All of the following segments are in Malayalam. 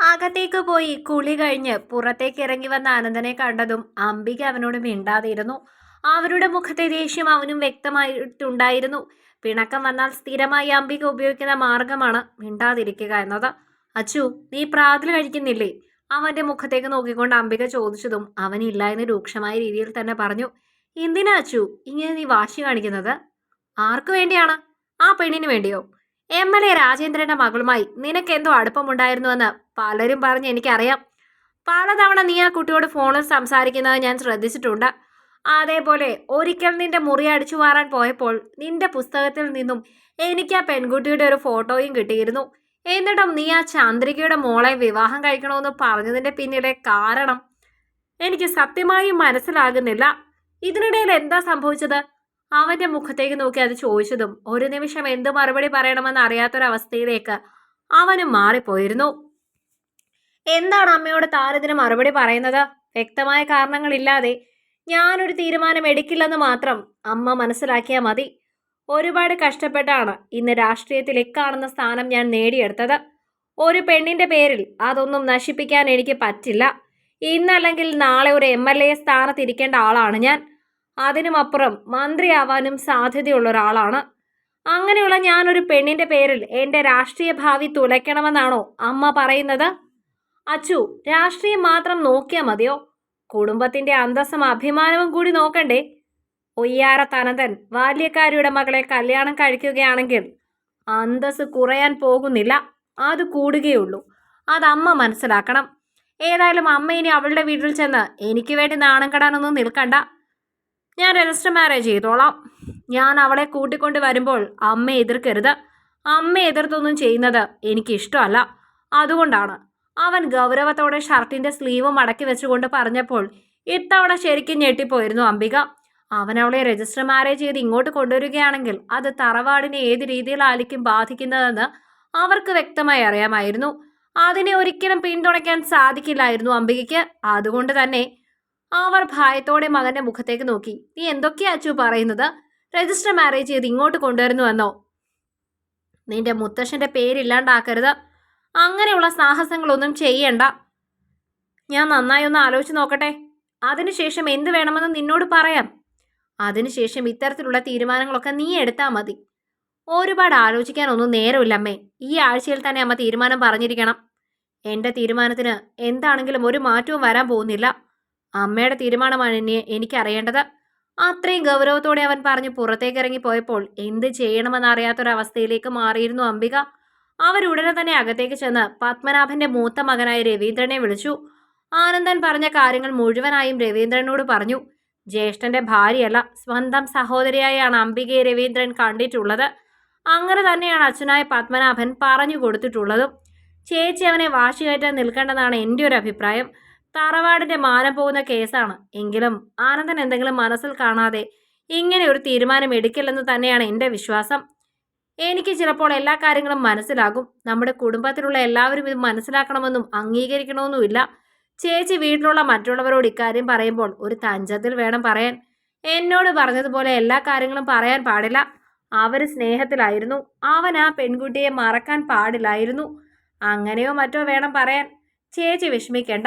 അകത്തേക്ക് പോയി കുളി കഴിഞ്ഞ് പുറത്തേക്ക് ഇറങ്ങി വന്ന അനന്തനെ കണ്ടതും അംബിക അവനോട് മിണ്ടാതിരുന്നു. അവരുടെ മുഖത്തെ ദേഷ്യം അവനും വ്യക്തമായിട്ടുണ്ടായിരുന്നു. പിണക്കം വന്നാൽ സ്ഥിരമായി അംബിക ഉപയോഗിക്കുന്ന മാർഗമാണ് മിണ്ടാതിരിക്കുക എന്നത്. അച്ചു നീ പ്രാതൽ കഴിക്കുന്നില്ലേ? അവന്റെ മുഖത്തേക്ക് നോക്കിക്കൊണ്ട് അംബിക ചോദിച്ചതും അവനില്ല എന്ന് രൂക്ഷമായ രീതിയിൽ തന്നെ പറഞ്ഞു. എന്തിനാ അച്ചു? ഇങ്ങനെ നീ വാശി കാണിക്കുന്നത്? ആർക്കു വേണ്ടിയാണ്? ആ പെണ്ണിന് വേണ്ടിയോ? എം എൽ എ രാജേന്ദ്രന്റെ മകളുമായി നിനക്കെന്തോ അടുപ്പമുണ്ടായിരുന്നുവെന്ന് പലരും പറഞ്ഞ് എനിക്കറിയാം. പലതവണ നീ ആ കുട്ടിയോട് ഫോണിൽ സംസാരിക്കുന്നത് ഞാൻ ശ്രദ്ധിച്ചിട്ടുണ്ട്. അതേപോലെ ഒരിക്കൽ നിന്റെ മുറി അടിച്ചു മാറാൻ പോയപ്പോൾ നിന്റെ പുസ്തകത്തിൽ നിന്നും എനിക്ക് ആ പെൺകുട്ടിയുടെ ഒരു ഫോട്ടോയും കിട്ടിയിരുന്നു. എന്നിട്ടും നീ ആ ചന്ദ്രികയുടെ മോളെ വിവാഹം കഴിക്കണമെന്ന് പറഞ്ഞതിന്റെ പിന്നിലെ കാരണം എനിക്ക് സത്യമായും മനസ്സിലാകുന്നില്ല. ഇതിനിടയിൽ എന്താ സംഭവിച്ചത്? അവന്റെ മുഖത്തേക്ക് നോക്കി അത് ചോദിച്ചതും ഒരു നിമിഷം എന്ത് മറുപടി പറയണമെന്ന് അറിയാത്തൊരവസ്ഥയിലേക്ക് അവനും മാറിപ്പോയിരുന്നു. എന്താണ് അമ്മയോട് താനിതിന് മറുപടി പറയുന്നത്? വ്യക്തമായ കാരണങ്ങളില്ലാതെ. ഞാനൊരു തീരുമാനം എടുക്കില്ലെന്ന് മാത്രം അമ്മ മനസ്സിലാക്കിയാൽ മതി. ഒരുപാട് കഷ്ടപ്പെട്ടാണ് ഇന്ന് രാഷ്ട്രീയത്തിൽ ഇക്കാണുന്ന സ്ഥാനം ഞാൻ നേടിയെടുത്തത്. ഒരു പെണ്ണിന്റെ പേരിൽ അതൊന്നും നശിപ്പിക്കാൻ എനിക്ക് പറ്റില്ല. ഇന്നല്ലെങ്കിൽ നാളെ ഒരു എം എൽ എ സ്ഥാനത്തിരിക്കേണ്ട ആളാണ് ഞാൻ. അതിനുമപ്പുറം മന്ത്രിയാവാനും സാധ്യതയുള്ള ഒരാളാണ്. അങ്ങനെയുള്ള ഞാനൊരു പെണ്ണിന്റെ പേരിൽ എന്റെ രാഷ്ട്രീയ ഭാവി തുലയ്ക്കണമെന്നാണോ അമ്മ പറയുന്നത്? അച്ചു രാഷ്ട്രീയം മാത്രം നോക്കിയാൽ മതിയോ? കുടുംബത്തിന്റെ അന്തസ്സും അഭിമാനവും കൂടി നോക്കണ്ടേ? ഒയ്യാറ തനതൻ ബാല്യക്കാരിയുടെ മകളെ കല്യാണം കഴിക്കുകയാണെങ്കിൽ അന്തസ് കുറയാൻ പോകുന്നില്ല. അത് കൂടുകയുള്ളൂ. അത് അമ്മ മനസ്സിലാക്കണം. ഏതായാലും അമ്മ ഇനി അവളുടെ വീട്ടിൽ ചെന്ന് എനിക്ക് വേണ്ടി നാണം കെടാനൊന്നും നിൽക്കണ്ട. ഞാൻ രജിസ്റ്റർ മാരേജ് ചെയ്തോളാം. ഞാൻ അവളെ കൂട്ടിക്കൊണ്ട് വരുമ്പോൾ അമ്മ എതിർക്കരുത്. അമ്മ എതിർത്തൊന്നും ചെയ്യുന്നത് എനിക്കിഷ്ടമല്ല. അതുകൊണ്ടാണ് അവൻ ഗൗരവത്തോടെ ഷർട്ടിന്റെ സ്ലീവ് മടക്കി വെച്ചുകൊണ്ട് പറഞ്ഞപ്പോൾ ഇത്തവണ ശരിക്കും ഞെട്ടിപ്പോയിരുന്നു അംബിക. അവൻ അവളെ രജിസ്റ്റർ മാരേജ് ചെയ്ത് ഇങ്ങോട്ട് കൊണ്ടുവരികയാണെങ്കിൽ അത് തറവാടിനെ ഏത് രീതിയിലായിരിക്കും ബാധിക്കുന്നതെന്ന് അവർക്ക് വ്യക്തമായി അറിയാമായിരുന്നു. അതിനെ ഒരിക്കലും പിന്തുണയ്ക്കാൻ സാധിക്കില്ലായിരുന്നു അംബികയ്ക്ക്. അതുകൊണ്ട് തന്നെ അവർ ഭയത്തോടെ മകന്റെ മുഖത്തേക്ക് നോക്കി. നീ എന്തൊക്കെയാ അച്ചു പറയുന്നത്? രജിസ്റ്റർ മാരേജ് ചെയ്ത് ഇങ്ങോട്ട് കൊണ്ടുവരുന്നുവെന്നോ നിന്റെ മുത്തശ്ശന്റെ പേരില്ലാണ്ടാക്കരുത്. അങ്ങനെയുള്ള സാഹസങ്ങളൊന്നും ചെയ്യണ്ട. ഞാൻ നന്നായി ഒന്ന് ആലോചിച്ച് നോക്കട്ടെ. അതിനുശേഷം എന്ത് വേണമെന്ന് നിന്നോട് പറയാം. അതിനുശേഷം ഇത്തരത്തിലുള്ള തീരുമാനങ്ങളൊക്കെ നീ എടുത്താൽ മതി. ഒരുപാട് ആലോചിക്കാനൊന്നും നേരമില്ലമ്മേ ഈ ആഴ്ചയിൽ തന്നെ അമ്മ തീരുമാനം പറഞ്ഞിരിക്കണം. എന്റെ തീരുമാനത്തിന് എന്താണെങ്കിലും ഒരു മാറ്റവും വരാൻ പോകുന്നില്ല. അമ്മയുടെ തീരുമാനമാണ് എന്നെ എനിക്കറിയേണ്ടത്. അത്രയും ഗൗരവത്തോടെ അവൻ പറഞ്ഞു പുറത്തേക്ക് ഇറങ്ങിപ്പോയപ്പോൾ എന്ത് ചെയ്യണമെന്നറിയാത്തൊരവസ്ഥയിലേക്ക് മാറിയിരുന്നു അംബിക. അവരുടനെ തന്നെ അകത്തേക്ക് ചെന്ന് പത്മനാഭന്റെ മൂത്ത മകനായ രവീന്ദ്രനെ വിളിച്ചു. ആനന്ദൻ പറഞ്ഞ കാര്യങ്ങൾ മുഴുവനായും രവീന്ദ്രനോട് പറഞ്ഞു. ജ്യേഷ്ഠന്റെ ഭാര്യയല്ല സ്വന്തം സഹോദരിയായാണ് അംബികയെ രവീന്ദ്രൻ കണ്ടിട്ടുള്ളത്. അങ്ങനെ തന്നെയാണ് അച്ഛനായ പത്മനാഭൻ പറഞ്ഞു കൊടുത്തിട്ടുള്ളതും. ചേച്ചി അവനെ വാശി കയറ്റാൻ നിൽക്കേണ്ടതാണ് എന്റെ ഒരു അഭിപ്രായം. തറവാടിന്റെ മാനം പോകുന്ന കേസാണ്. എങ്കിലും ആനന്ദൻ എന്തെങ്കിലും മനസ്സിൽ കാണാതെ ഇങ്ങനെ ഒരു തീരുമാനം എടുക്കില്ലെന്ന് തന്നെയാണ് എന്റെ വിശ്വാസം. എനിക്ക് ചിലപ്പോൾ എല്ലാ കാര്യങ്ങളും മനസ്സിലാകും. നമ്മുടെ കുടുംബത്തിലുള്ള എല്ലാവരും ഇത് മനസ്സിലാക്കണമെന്നും അംഗീകരിക്കണമെന്നുമില്ല. ചേച്ചി വീട്ടിലുള്ള മറ്റുള്ളവരോട് ഇക്കാര്യം പറയുമ്പോൾ ഒരു തഞ്ചത്തിൽ വേണം പറയാൻ. എന്നോട് പറഞ്ഞതുപോലെ എല്ലാ കാര്യങ്ങളും പറയാൻ പാടില്ല. അവർ സ്നേഹത്തിലായിരുന്നു. അവൻ ആ പെൺകുട്ടിയെ മറക്കാൻ പാടില്ലായിരുന്നു. അങ്ങനെയോ മറ്റോ വേണം പറയാൻ. ചേച്ചി വിഷമിക്കേണ്ട.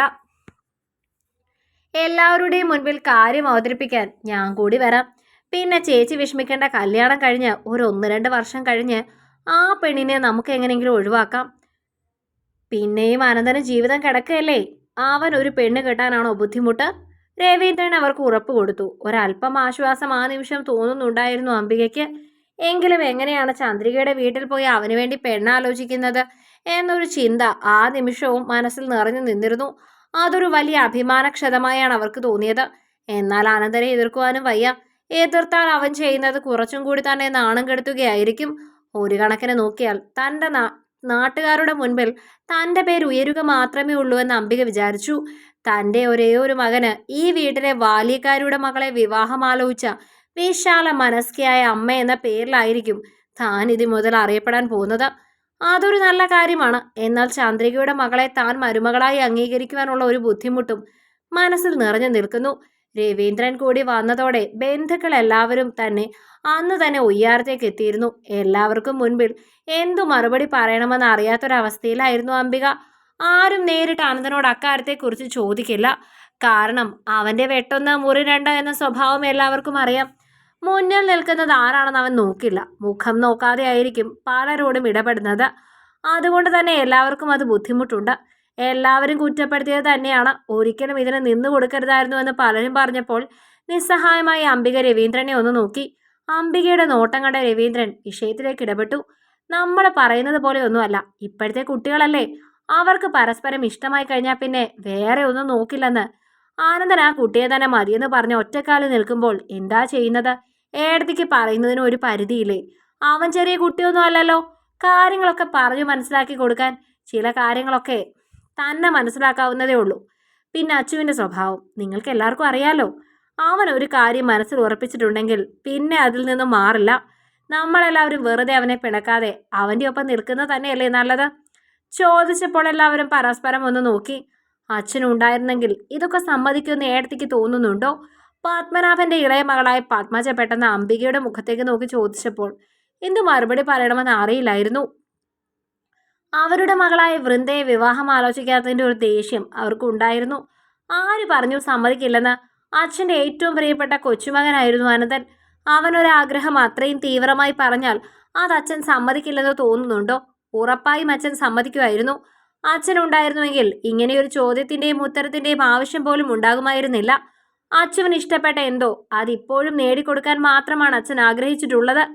എല്ലാവരുടെയും മുൻപിൽ കാര്യം അവതരിപ്പിക്കാൻ ഞാൻ കൂടി വരാം. പിന്നെ ചേച്ചി വിഷമിക്കേണ്ട കല്യാണം കഴിഞ്ഞ് ഒരു ഒന്ന് രണ്ട് വർഷം കഴിഞ്ഞ് ആ പെണ്ണിനെ നമുക്ക് എങ്ങനെയെങ്കിലും ഒഴിവാക്കാം. പിന്നെയും അനന്തരം ജീവിതം കിടക്കുകയല്ലേ? അവൻ ഒരു പെണ്ണ് കെട്ടാനാണോ ബുദ്ധിമുട്ട്? രവീന്ദ്രൻ അവർക്ക് ഉറപ്പ് കൊടുത്തു. ഒരല്പം ആശ്വാസം ആ നിമിഷം തോന്നുന്നുണ്ടായിരുന്നു അംബികയ്ക്ക്. എങ്കിലും എങ്ങനെയാണ് ചന്ദ്രികയുടെ വീട്ടിൽ പോയി അവന് വേണ്ടി പെണ്ണാലോചിക്കുന്നത് എന്നൊരു ചിന്ത ആ നിമിഷവും മനസ്സിൽ നിറഞ്ഞു നിന്നിരുന്നു. അതൊരു വലിയ അഭിമാനക്ഷതമായാണ് അവർക്ക് തോന്നിയത്. എന്നാൽ അനന്തരെ എതിർക്കുവാനും വയ്യ. എതിർത്താൽ അവൻ ചെയ്യുന്നത് കുറച്ചും കൂടി തന്നെ നാണം കെടുത്തുകയായിരിക്കും. ഒരു കണക്കിന് നോക്കിയാൽ തന്റെ നാട്ടുകാരുടെ മുൻപിൽ തന്റെ പേര് ഉയരുക മാത്രമേ ഉള്ളൂ എന്ന് അംബിക വിചാരിച്ചു. തന്റെ ഒരേ ഒരു മകന് ഈ വീട്ടിലെ ബാല്യക്കാരുടെ മകളെ വിവാഹം ആലോചിച്ച വിശാല മനസ്കിയായ അമ്മ എന്ന പേരിലായിരിക്കും താൻ ഇത് മുതൽ അറിയപ്പെടാൻ പോകുന്നത്. അതൊരു നല്ല കാര്യമാണ്. എന്നാൽ ചന്ദ്രികയുടെ മകളെ താൻ മരുമകളായി അംഗീകരിക്കുവാനുള്ള ഒരു ബുദ്ധിമുട്ടും മനസ്സിൽ നിറഞ്ഞു നിൽക്കുന്നു. രവീന്ദ്രൻ കൂടി വന്നതോടെ ബന്ധുക്കൾ എല്ലാവരും തന്നെ അന്ന് തന്നെ ഉയ്യാറത്തേക്ക് എത്തിയിരുന്നു. എല്ലാവർക്കും മുൻപിൽ എന്തു മറുപടി പറയണമെന്ന് അറിയാത്തൊരവസ്ഥയിലായിരുന്നു അംബിക. ആരും നേരിട്ട് അനന്തനോട് അക്കാര്യത്തെക്കുറിച്ച് ചോദിക്കില്ല. കാരണം അവന്റെ വെട്ടൊന്ന് മുറി രണ്ട് എന്ന സ്വഭാവം എല്ലാവർക്കും അറിയാം. മുന്നിൽ നിൽക്കുന്നത് ആരാണെന്ന് അവൻ നോക്കില്ല. മുഖം നോക്കാതെ ആയിരിക്കും പലരോടും ഇടപെടുന്നത്. അതുകൊണ്ട് തന്നെ എല്ലാവർക്കും അത് ബുദ്ധിമുട്ടുണ്ട്. എല്ലാവരും കുറ്റപ്പെടുത്തിയത് തന്നെയാണ്. ഒരിക്കലും ഇതിന് നിന്നു കൊടുക്കരുതായിരുന്നു എന്ന് പലരും പറഞ്ഞപ്പോൾ നിസ്സഹായമായി അംബിക രവീന്ദ്രനെ ഒന്ന് നോക്കി. അംബികയുടെ നോട്ടം കണ്ട രവീന്ദ്രൻ വിഷയത്തിലേക്ക് ഇടപെട്ടു. നമ്മൾ പറയുന്നത് പോലെ ഒന്നുമല്ല. ഇപ്പോഴത്തെ കുട്ടികളല്ലേ. അവർക്ക് പരസ്പരം ഇഷ്ടമായി കഴിഞ്ഞാൽ പിന്നെ വേറെ ഒന്നും നോക്കില്ലെന്ന്. ആനന്ദൻ ആ കുട്ടിയെ തന്നെ മതിയെന്ന് പറഞ്ഞ് ഒറ്റക്കാലിൽ നിൽക്കുമ്പോൾ എന്താ ചെയ്യുന്നത്? ഏടത്തേക്ക് പറയുന്നതിന് ഒരു പരിധിയില്ലേ. അവൻ ചെറിയ കുട്ടിയൊന്നും അല്ലല്ലോ. കാര്യങ്ങളൊക്കെ പറഞ്ഞു മനസ്സിലാക്കി കൊടുക്കാൻ ചില കാര്യങ്ങളൊക്കെ തന്നെ മനസ്സിലാക്കാവുന്നതേ ഉള്ളൂ. പിന്നെ അച്ചുവിന്റെ സ്വഭാവം. നിങ്ങൾക്ക് എല്ലാവർക്കും അറിയാലോ. അവൻ ഒരു കാര്യം മനസ്സിൽ ഉറപ്പിച്ചിട്ടുണ്ടെങ്കിൽ പിന്നെ അതിൽ നിന്നും മാറില്ല. നമ്മളെല്ലാവരും വെറുതെ അവനെ പിണക്കാതെ അവന്റെ ഒപ്പം നിൽക്കുന്നത് തന്നെയല്ലേ നല്ലത്? ചോദിച്ചപ്പോൾ എല്ലാവരും പരസ്പരം ഒന്ന് നോക്കി. അച്ഛനുണ്ടായിരുന്നെങ്കിൽ ഇതൊക്കെ സമ്മതിക്കുമെന്ന് ഏടത്തേക്ക് തോന്നുന്നുണ്ടോ? പത്മനാഭന്റെ ഇളയ മകളായ പത്മജ പെട്ടെന്ന് അംബികയുടെ മുഖത്തേക്ക് നോക്കി ചോദിച്ചപ്പോൾ എന്ത് മറുപടി പറയണമെന്ന് അറിയില്ലായിരുന്നു? അവരുടെ മകളായ വൃന്ദയെ വിവാഹം ആലോചിക്കാത്തതിന്റെ ഒരു ദേഷ്യം അവർക്കുണ്ടായിരുന്നു. ആര് പറഞ്ഞു സമ്മതിക്കില്ലെന്ന് അച്ഛന്റെ ഏറ്റവും പ്രിയപ്പെട്ട കൊച്ചുമകനായിരുന്നു അനന്തൻ. അവനൊരാഗ്രഹം അത്രയും തീവ്രമായി പറഞ്ഞാൽ അത് അച്ഛൻ സമ്മതിക്കില്ലെന്ന് തോന്നുന്നുണ്ടോ? ഉറപ്പായും അച്ഛൻ സമ്മതിക്കുമായിരുന്നു. അച്ഛനുണ്ടായിരുന്നുവെങ്കിൽ ഇങ്ങനെയൊരു ചോദ്യത്തിന്റെയും ഉത്തരത്തിന്റെയും ആവശ്യം പോലും ഉണ്ടാകുമായിരുന്നില്ല. അച്ഛന് ഇഷ്ടപ്പെട്ട എന്തോ അതിപ്പോഴും നേടിക്കൊടുക്കാൻ മാത്രമാണ് അച്ഛൻ ആഗ്രഹിച്ചിട്ടുള്ളത്.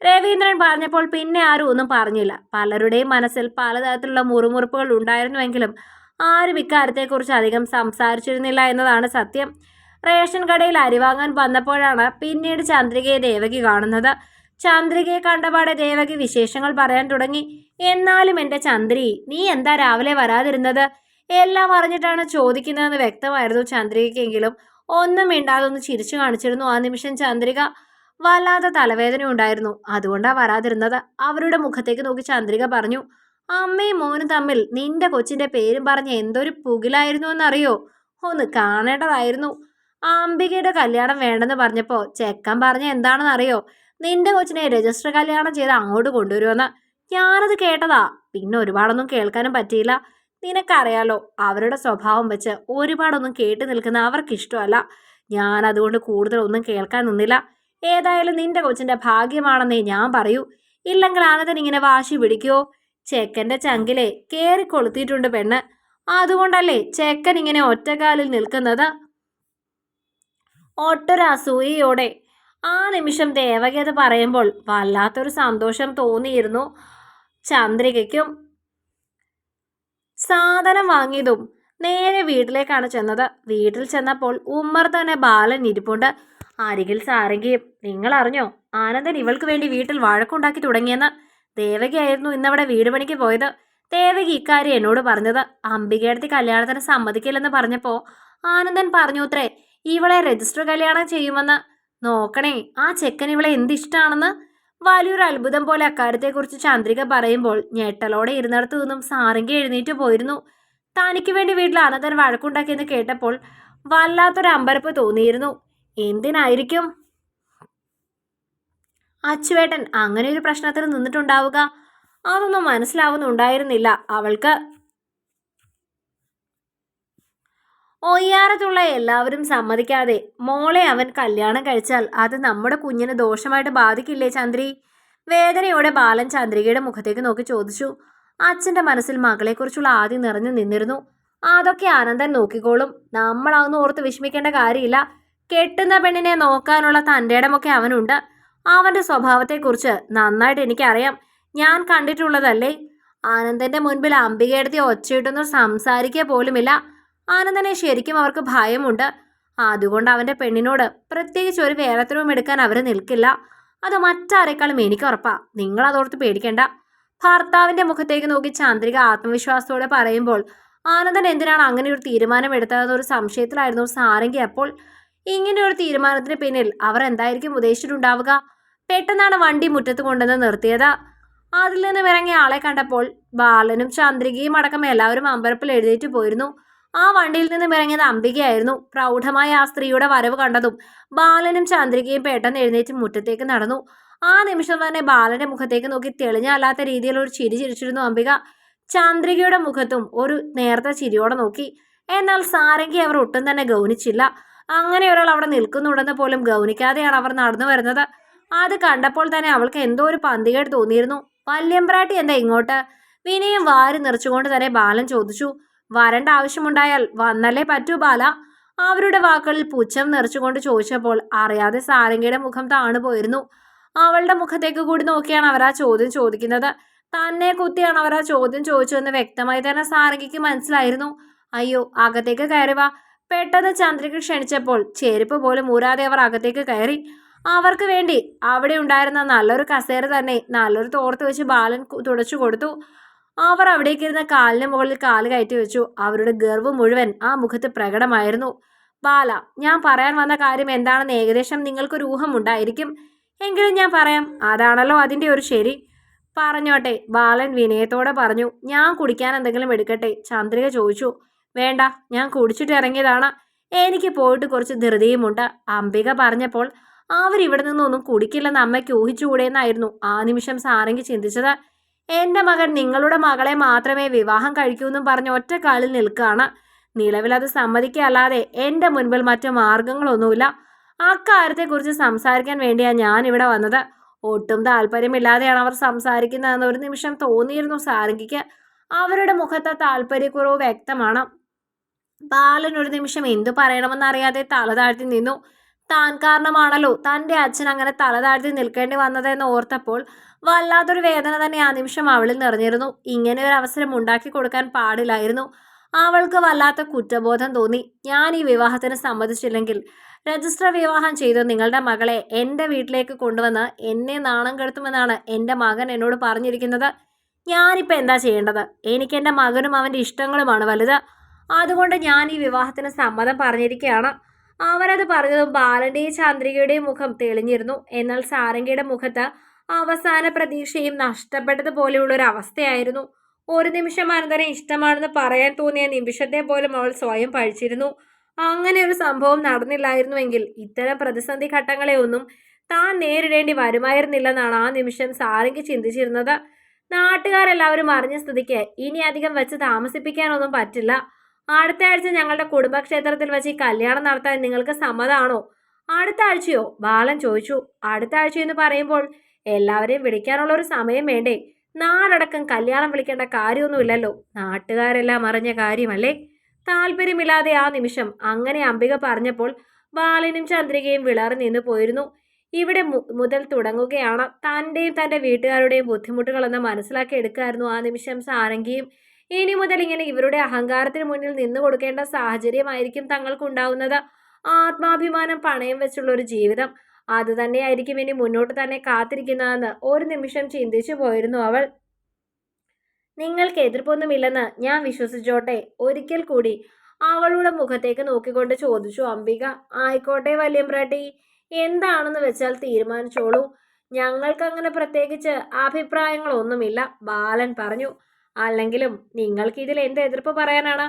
രവീന്ദ്രൻ പറഞ്ഞപ്പോൾ പിന്നെ ആരും ഒന്നും പറഞ്ഞില്ല. പലരുടെയും മനസ്സിൽ പലതരത്തിലുള്ള മുറുമുറുപ്പുകൾ ഉണ്ടായിരുന്നുവെങ്കിലും ആരും ഇക്കാര്യത്തെക്കുറിച്ച് അധികം സംസാരിച്ചിരുന്നില്ല എന്നതാണ് സത്യം. റേഷൻ കടയിൽ അരി വാങ്ങാൻ വന്നപ്പോഴാണ് പിന്നീട് ചന്ദ്രികയെ ദേവകി കാണുന്നത്. ചന്ദ്രികയെ കണ്ടപാടെ ദേവകി വിശേഷങ്ങൾ പറയാൻ തുടങ്ങി. എന്നാലും എന്റെ ചന്ദ്രി നീ എന്താ രാവിലെ വരാതിരുന്നത്? എല്ലാം അറിഞ്ഞിട്ടാണ് ചോദിക്കുന്നതെന്ന് വ്യക്തമായിരുന്നു ചന്ദ്രികയ്ക്കെങ്കിലും. ഒന്നും മിണ്ടാതെ ഒന്ന് ചിരിച്ചു കാണിച്ചിരുന്നു ആ നിമിഷം ചന്ദ്രിക. വല്ലാത്ത തലവേദന ഉണ്ടായിരുന്നു. അതുകൊണ്ടാ വരാതിരുന്നത്. അവരുടെ മുഖത്തേക്ക് നോക്കി ചന്ദ്രിക പറഞ്ഞു അമ്മയും മോനും തമ്മിൽ നിന്റെ കൊച്ചിന്റെ പേരും പറഞ്ഞ് എന്തൊരു പുകിലായിരുന്നു എന്നറിയോ? ഒന്ന് കാണേണ്ടതായിരുന്നു. അംബികയുടെ കല്യാണം വേണ്ടെന്ന് പറഞ്ഞപ്പോൾ ചെക്കൻ പറഞ്ഞ എന്താണെന്ന് അറിയോ നിന്റെ കൊച്ചിനെ രജിസ്റ്റർ കല്യാണം ചെയ്ത് അങ്ങോട്ട് കൊണ്ടുവരുമെന്ന് ഞാനത് കേട്ടതാ. പിന്നെ ഒരുപാടൊന്നും കേൾക്കാനും പറ്റിയില്ല. നിനക്കറിയാലോ അവരുടെ സ്വഭാവം വെച്ച് ഒരുപാടൊന്നും കേട്ട് നിൽക്കുന്ന അവർക്ക് ഇഷ്ടമല്ല ഞാൻ അതുകൊണ്ട് കൂടുതലൊന്നും കേൾക്കാൻ നിന്നില്ല. ഏതായാലും നിന്റെ കൊച്ചിന്റെ ഭാഗ്യമാണെന്നേ ഞാൻ പറയൂ. ഇല്ലെങ്കിൽ ആനന്ദൻ ഇങ്ങനെ വാശി പിടിക്കുവോ? ചെക്കന്റെ ചങ്കിലെ കേറി കൊളുത്തിയിട്ടുണ്ട് പെണ്ണ്. അതുകൊണ്ടല്ലേ ചെക്കൻ ഇങ്ങനെ ഒറ്റക്കാലിൽ നിൽക്കുന്നത്? ഒട്ടൊരസൂയയോടെ ആ നിമിഷം ദേവകത പറയുമ്പോൾ വല്ലാത്തൊരു സന്തോഷം തോന്നിയിരുന്നു ചന്ദ്രികയ്ക്കും. സാധനം വാങ്ങിയതും നേരെ വീട്ടിലേക്കാണ് ചെന്നത്. വീട്ടിൽ ചെന്നപ്പോൾ ഉമ്മർ തന്നെ ബാലൻ ഇരിപ്പുണ്ട്. അരികിൽ സാരംഗിയും. നിങ്ങൾ അറിഞ്ഞോ ആനന്ദൻ ഇവൾക്ക് വേണ്ടി വീട്ടിൽ വഴക്കുണ്ടാക്കി തുടങ്ങിയെന്ന്. ദേവകിയായിരുന്നു ഇന്നവിടെ വീട് പണിക്ക് പോയത്. ദേവകി ഇക്കാര്യം എന്നോട് പറഞ്ഞത്. അംബികയടുത്ത് കല്യാണത്തിന് സമ്മതിക്കില്ലെന്ന് പറഞ്ഞപ്പോൾ ആനന്ദൻ പറഞ്ഞു അത്രേ ഇവളെ രജിസ്റ്റർ കല്യാണം ചെയ്യുമെന്ന്. നോക്കണേ ആ ചെക്കൻ ഇവളെ എന്തിഷ്ടാണെന്ന്. വലിയൊരു അത്ഭുതം പോലെ അക്കാര്യത്തെക്കുറിച്ച് ചന്ദ്രിക പറയുമ്പോൾ ഞെട്ടലോടെ ഇരുന്നിടത്തു നിന്നും സാരംഗി എഴുന്നേറ്റ് പോയിരുന്നു. തനിക്ക് വേണ്ടി വീട്ടിൽ ആനന്ദൻ വഴക്കുണ്ടാക്കിയെന്ന് കേട്ടപ്പോൾ വല്ലാത്തൊരു അമ്പരപ്പ് തോന്നിയിരുന്നു. എന്തിനായിരിക്കും? അച്ചുവേട്ടൻ അങ്ങനെ ഒരു പ്രശ്നത്തിൽ നിന്നിട്ടുണ്ടാവുക? അതൊന്നും മനസ്സിലാവുന്നുണ്ടായിരുന്നില്ല അവൾക്ക്. ഒയ്യാറത്തുള്ള എല്ലാവരും സമ്മതിക്കാതെ മോളെ അവൻ കല്യാണം കഴിച്ചാൽ അത് നമ്മുടെ കുഞ്ഞിന് ദോഷമായിട്ട് ബാധിക്കില്ലേ ചന്ദ്രി? വേദനയോടെ ബാലൻ ചന്ദ്രികയുടെ മുഖത്തേക്ക് നോക്കി ചോദിച്ചു. അച്ഛന്റെ മനസ്സിൽ മകളെക്കുറിച്ചുള്ള ആദ്യം നിറഞ്ഞു നിന്നിരുന്നു. അതൊക്കെ ആനന്ദൻ നോക്കിക്കോളും. നമ്മളതൊന്നും ഓർത്ത് വിഷമിക്കേണ്ട കാര്യമില്ല. കെട്ടുന്ന പെണ്ണിനെ നോക്കാനുള്ള തന്റെ ഇടമൊക്കെ അവനുണ്ട്. അവന്റെ സ്വഭാവത്തെക്കുറിച്ച് നന്നായിട്ട് എനിക്കറിയാം. ഞാൻ കണ്ടിട്ടുള്ളതല്ലേ? ആനന്ദന്റെ മുൻപിൽ അംബികയെടുത്തി ഒച്ചയിട്ടൊന്നും സംസാരിക്കുക പോലുമില്ല. ആനന്ദനെ ശരിക്കും അവർക്ക് ഭയമുണ്ട്. അതുകൊണ്ട് അവന്റെ പെണ്ണിനോട് പ്രത്യേകിച്ച് ഒരു വേലത്തിനും എടുക്കാൻ അവർ നിൽക്കില്ല. അത് മറ്റാരെക്കാളും എനിക്ക് ഉറപ്പാ. നിങ്ങൾ അതോർത്ത് പേടിക്കേണ്ട. ഭർത്താവിന്റെ മുഖത്തേക്ക് നോക്കി ചാന്ദ്രിക ആത്മവിശ്വാസത്തോടെ പറയുമ്പോൾ ആനന്ദൻ എന്തിനാണ് അങ്ങനെ ഒരു തീരുമാനം എടുത്തതെന്നൊരു സംശയത്തിലായിരുന്നു സാരംഗി അപ്പോൾ. ഇങ്ങനെ ഒരു തീരുമാനത്തിന് പിന്നിൽ അവർ എന്തായിരിക്കും ഉദ്ദേശിച്ചിട്ടുണ്ടാവുക? പെട്ടെന്നാണ് വണ്ടി മുറ്റത്ത് കൊണ്ടുവന്ന് നിർത്തിയത്. അതിൽ നിന്ന് ഇറങ്ങിയ ആളെ കണ്ടപ്പോൾ ബാലനും ചന്ദ്രികയും അടക്കം എല്ലാവരും അമ്പരപ്പിൽ എഴുന്നേറ്റ് പോയിരുന്നു. ആ വണ്ടിയിൽ നിന്നും ഇറങ്ങിയത് അംബികയായിരുന്നു. പ്രൗഢമായ ആ സ്ത്രീയുടെ വരവ് കണ്ടതും ബാലനും ചന്ദ്രികയും പെട്ടെന്ന് എഴുന്നേറ്റ് മുറ്റത്തേക്ക് നടന്നു. ആ നിമിഷം തന്നെ ബാലന്റെ മുഖത്തേക്ക് നോക്കി തെളിഞ്ഞല്ലാത്ത രീതിയിൽ ഒരു ചിരി ചിരിച്ചിരുന്നു അംബിക. ചന്ദ്രികയുടെ മുഖത്തും ഒരു നേർത്ത ചിരിയോടെ നോക്കി. എന്നാൽ സാരംഗി അവർ ഒട്ടും തന്നെ ഗൗനിച്ചില്ല. അങ്ങനെ ഒരാൾ അവിടെ നിൽക്കുന്നുണ്ടെന്ന് പോലും ഗൗനിക്കാതെയാണ് അവർ നടന്നു വരുന്നത്. അത് കണ്ടപ്പോൾ തന്നെ അവൾക്ക് എന്തോ ഒരു പന്തികേട് തോന്നിയിരുന്നു. വല്യമ്പ്രാട്ടി എന്താ ഇങ്ങോട്ട്? വിനയം വാരി നിറച്ചുകൊണ്ട് തന്നെ ബാലൻ ചോദിച്ചു. വരേണ്ട ആവശ്യമുണ്ടായാൽ വന്നല്ലേ പറ്റൂ ബാല. അവരുടെ വാക്കുകളിൽ പുച്ഛം നിറച്ചുകൊണ്ട് ചോദിച്ചപ്പോൾ അറിയാതെ സാരംഗിയുടെ മുഖം താണു പോയിരുന്നു. അവളുടെ മുഖത്തേക്ക് കൂടി നോക്കിയാണ് അവർ ആ ചോദ്യം ചോദിക്കുന്നത്. തന്നെ കുത്തിയാണ് അവർ ആ ചോദ്യം ചോദിച്ചതെന്ന് വ്യക്തമായി തന്നെ സാരംഗിക്ക് മനസ്സിലായിരുന്നു. അയ്യോ അകത്തേക്ക് കയറി വാ. പെട്ടെന്ന് ചന്ദ്രിക ക്ഷണിച്ചപ്പോൾ ചെരുപ്പ് പോലും ഊരാതെ അവർ അകത്തേക്ക് കയറി. അവർക്ക് വേണ്ടി അവിടെ ഉണ്ടായിരുന്ന നല്ലൊരു കസേര തന്നെ നല്ലൊരു തോർത്ത് വെച്ച് ബാലൻ തുടച്ചു കൊടുത്തു. അവർ അവിടേക്കിരുന്ന കാലിന് മുകളിൽ കാൽ കയറ്റി വെച്ചു. അവരുടെ ഗർവ് മുഴുവൻ ആ മുഖത്ത് പ്രകടമായിരുന്നു. ബാല ഞാൻ പറയാൻ വന്ന കാര്യം എന്താണെന്ന് ഏകദേശം നിങ്ങൾക്കൊരു ഊഹമുണ്ടായിരിക്കും എങ്കിലും ഞാൻ പറയാം അതാണല്ലോ അതിന്റെ ഒരു ശരി. പറഞ്ഞോട്ടെ ബാലൻ വിനയത്തോടെ പറഞ്ഞു. ഞാൻ കുടിക്കാൻ എന്തെങ്കിലും എടുക്കട്ടെ? ചന്ദ്രിക ചോദിച്ചു. വേണ്ട ഞാൻ കുടിച്ചിട്ട് ഇറങ്ങിയതാണ്. എനിക്ക് പോയിട്ട് കുറച്ച് ധൃതിയുമുണ്ട്. അംബിക പറഞ്ഞപ്പോൾ അവരിവിടെ നിന്നൊന്നും കുടിക്കില്ലെന്ന് അമ്മയ്ക്ക് ഊഹിച്ചുകൂടെയെന്നായിരുന്നു ആ നിമിഷം സാരംഗി ചിന്തിച്ചത്. എന്റെ മകൻ നിങ്ങളുടെ മകളെ മാത്രമേ വിവാഹം കഴിക്കൂ എന്നും പറഞ്ഞ് ഒറ്റ കാലിൽ നിൽക്കുകയാണ്. നിലവിൽ അത് സമ്മതിക്കല്ലാതെ എന്റെ മുൻപിൽ മറ്റു മാർഗങ്ങളൊന്നുമില്ല. അക്കാര്യത്തെക്കുറിച്ച് സംസാരിക്കാൻ വേണ്ടിയാണ് ഞാൻ ഇവിടെ വന്നത്. ഒട്ടും താല്പര്യമില്ലാതെയാണ് അവർ സംസാരിക്കുന്നതെന്ന് ഒരു നിമിഷം തോന്നിയിരുന്നു സാരംഗിക്ക് അവരുടെ മുഖത്തെ താല്പര്യക്കുറവ് വ്യക്തമാണ്. ബാലൻ ഒരു നിമിഷം എന്തു പറയണമെന്ന് അറിയാതെ തല താഴ്ത്തി നിന്നു. താൻ കാരണമാണല്ലോ തന്റെ അച്ഛൻ അങ്ങനെ തല താഴ്ത്തി നിൽക്കേണ്ടി വന്നതെന്ന് ഓർത്തപ്പോൾ വല്ലാത്തൊരു വേദന തന്നെ ആ നിമിഷം അവളിൽ നിറഞ്ഞിരുന്നു. ഇങ്ങനെ ഒരു അവസരം ഉണ്ടാക്കി കൊടുക്കാൻ പാടില്ലായിരുന്നു. അവൾക്ക് വല്ലാത്ത കുറ്റബോധം തോന്നി. ഞാൻ ഈ വിവാഹത്തിന് സമ്മതിച്ചില്ലെങ്കിൽ. രജിസ്റ്റർ വിവാഹം ചെയ്തു നിങ്ങളുടെ മകളെ എന്റെ വീട്ടിലേക്ക് കൊണ്ടുവന്ന് എന്നെ നാണം കെടുത്തുമെന്നാണ് എന്റെ മകൻ എന്നോട് പറഞ്ഞിരിക്കുന്നത്. ഞാനിപ്പോൾ എന്താ ചെയ്യേണ്ടത്? എനിക്ക് എന്റെ മകനും അവന്റെ ഇഷ്ടങ്ങളുമാണ് വലുത്. അതുകൊണ്ട് ഞാൻ ഈ വിവാഹത്തിന് സമ്മതം പറഞ്ഞിരിക്കുകയാണ്. അവരത് പറഞ്ഞതും ബാലന്റെയും ചന്ദ്രികയുടെയും മുഖം തെളിഞ്ഞിരുന്നു. എന്നാൽ സാരംഗിയുടെ മുഖത്ത് അവസാന പ്രതീക്ഷയും നഷ്ടപ്പെട്ടതുപോലെയുള്ള ഒരു അവസ്ഥയായിരുന്നു ഒരു നിമിഷം അനന്തരം ഇഷ്ടമാണെന്ന് പറയാൻ തോന്നിയ നിമിഷത്തെ പോലും അവൾ സ്വയം പഴിച്ചിരുന്നു. അങ്ങനെ ഒരു സംഭവം നടന്നില്ലായിരുന്നുവെങ്കിൽ ഇത്തരം പ്രതിസന്ധി ഘട്ടങ്ങളെ ഒന്നും താൻ നേരിടേണ്ടി വരുമായിരുന്നില്ലെന്നാണ് ആ നിമിഷം സാരംഗി ചിന്തിച്ചിരുന്നത്. നാട്ടുകാരെല്ലാവരും അറിഞ്ഞ സ്ഥിതിക്ക് ഇനി അധികം വെച്ച് താമസിപ്പിക്കാനൊന്നും പറ്റില്ല. അടുത്ത ആഴ്ച ഞങ്ങളുടെ കുടുംബക്ഷേത്രത്തിൽ വെച്ച് ഈ കല്യാണം നടത്താൻ നിങ്ങൾക്ക് സമ്മതമാണോ അടുത്ത ആഴ്ചയോ? ബാലൻ ചോദിച്ചു. അടുത്ത ആഴ്ച എന്ന് പറയുമ്പോൾ എല്ലാവരെയും വിളിക്കാനുള്ള ഒരു സമയം വേണ്ടേ? നാടടക്കം കല്യാണം വിളിക്കേണ്ട കാര്യമൊന്നുമില്ലല്ലോ. നാട്ടുകാരെല്ലാം അറിഞ്ഞ കാര്യമല്ലേ? താല്പര്യമില്ലാതെ ആ നിമിഷം അങ്ങനെ അംബിക പറഞ്ഞപ്പോൾ ബാലനും ചന്ദ്രികയും വിളറി നിന്ന് പോയിരുന്നു. ഇവിടെ മുതൽ തുടങ്ങുകയാണ്. തന്റെയും തന്റെ വീട്ടുകാരുടെയും ബുദ്ധിമുട്ടുകളെന്ന് മനസ്സിലാക്കി എടുക്കായിരുന്നു ആ നിമിഷം സാരംഗിയും ഇനി മുതൽ ഇങ്ങനെ ഇവരുടെ അഹങ്കാരത്തിന് മുന്നിൽ നിന്നു കൊടുക്കേണ്ട സാഹചര്യമായിരിക്കും തങ്ങൾക്കുണ്ടാവുന്നത്. ആത്മാഭിമാനം പണയം വെച്ചുള്ള ഒരു ജീവിതം. അത് തന്നെയായിരിക്കും ഇനി മുന്നോട്ട് തന്നെ കാത്തിരിക്കുന്നതെന്ന് ഒരു നിമിഷം ചിന്തിച്ചു പോയിരുന്നു അവൾ. നിങ്ങൾക്ക് എതിർപ്പൊന്നുമില്ലെന്ന് ഞാൻ വിശ്വസിച്ചോട്ടെ. ഒരിക്കൽ കൂടി അവളുടെ മുഖത്തേക്ക് നോക്കിക്കൊണ്ട് ചോദിച്ചു അംബിക ആയിക്കോട്ടെ വല്യമ്പ്രാട്ടി. എന്താണെന്ന് വെച്ചാൽ തീരുമാനിച്ചോളൂ. ഞങ്ങൾക്കങ്ങനെ പ്രത്യേകിച്ച് അഭിപ്രായങ്ങളൊന്നുമില്ല ബാലൻ പറഞ്ഞു. അല്ലെങ്കിലും നിങ്ങൾക്ക് ഇതിൽ എന്ത് എതിർപ്പ് പറയാനാണ്?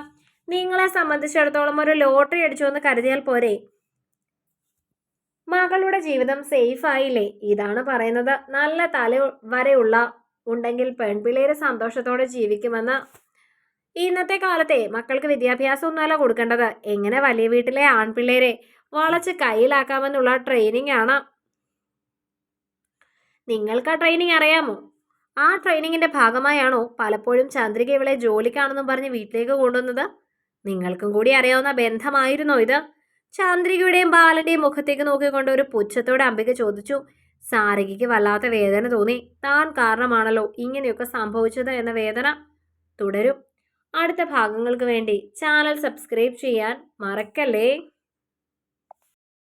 നിങ്ങളെ സംബന്ധിച്ചിടത്തോളം ഒരു ലോട്ടറി അടിച്ചു എന്ന് കരുതിയാൽ പോരെ? മകളുടെ ജീവിതം സേഫ് ആയില്ലേ? ഇതാണ് പറയുന്നത്. നല്ല തല വരെയുള്ള ഉണ്ടെങ്കിൽ പെൺപിള്ളേര് സന്തോഷത്തോടെ ജീവിക്കുമെന്ന് ഇന്നത്തെ കാലത്തെ മക്കൾക്ക് വിദ്യാഭ്യാസം ഒന്നുമല്ല കൊടുക്കേണ്ടത്. എങ്ങനെ വലിയ വീട്ടിലെ ആൺപിള്ളേരെ വളച്ച് കയ്യിലാക്കാമെന്നുള്ള ട്രെയിനിങ് ആണ്. നിങ്ങൾക്ക് ആ ട്രെയിനിങ് അറിയാമോ? ആ ട്രെയിനിങ്ങിന്റെ ഭാഗമായാണോ പലപ്പോഴും ചന്ദ്രിക ഇവളെ ജോലിക്കാണെന്നും പറഞ്ഞ് വീട്ടിലേക്ക് കൊണ്ടുവന്നത്? നിങ്ങൾക്കും കൂടി അറിയാവുന്ന ബന്ധമായിരുന്നോ ഇത്? ചന്ദ്രികയുടെയും ബാലന്റെയും മുഖത്തേക്ക് നോക്കിക്കൊണ്ട് ഒരു പുച്ഛത്തോടെ അംബിക ചോദിച്ചു. സാരികയ്ക്ക് വല്ലാത്ത വേദന തോന്നി. താൻ കാരണമാണല്ലോ ഇങ്ങനെയൊക്കെ സംഭവിച്ചത് എന്ന വേദന. തുടരും. അടുത്ത ഭാഗങ്ങൾക്ക് വേണ്ടി ചാനൽ സബ്സ്ക്രൈബ് ചെയ്യാൻ മറക്കല്ലേ?